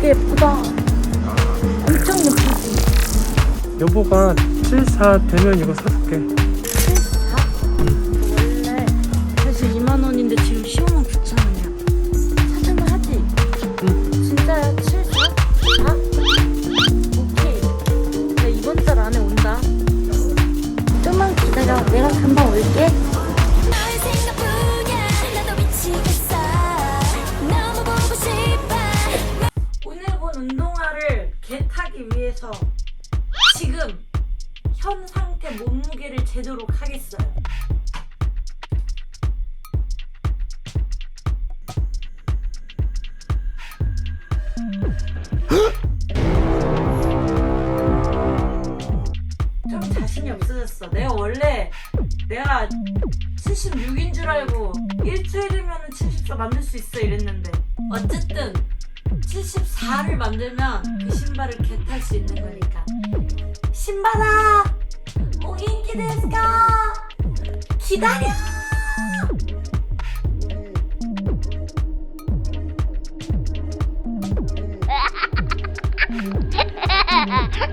되게 예쁘다. 엄청 예쁘지? 여보가 74 되면 이거 사줄게. 다? 원래 사실 2만 원인데 지금 15만 9천 원이야. 사줄만 하지? 응. 진짜야? 74? 다? 오케이. 나 이번 달 안에 온다. 좀만 기다려. 내가 금방 올게. 위해서 지금 현 상태 몸무게를 재도록 하겠어요. 좀 자신이 없어졌어. 내가 원래 내가 76인 줄 알고 일주일이면 74 만들 수 있어 이랬는데 어쨌든 74를 만들면 그 신발을 개탈 수 있는 거니까. 신발아! 오 인기 데스까 기다려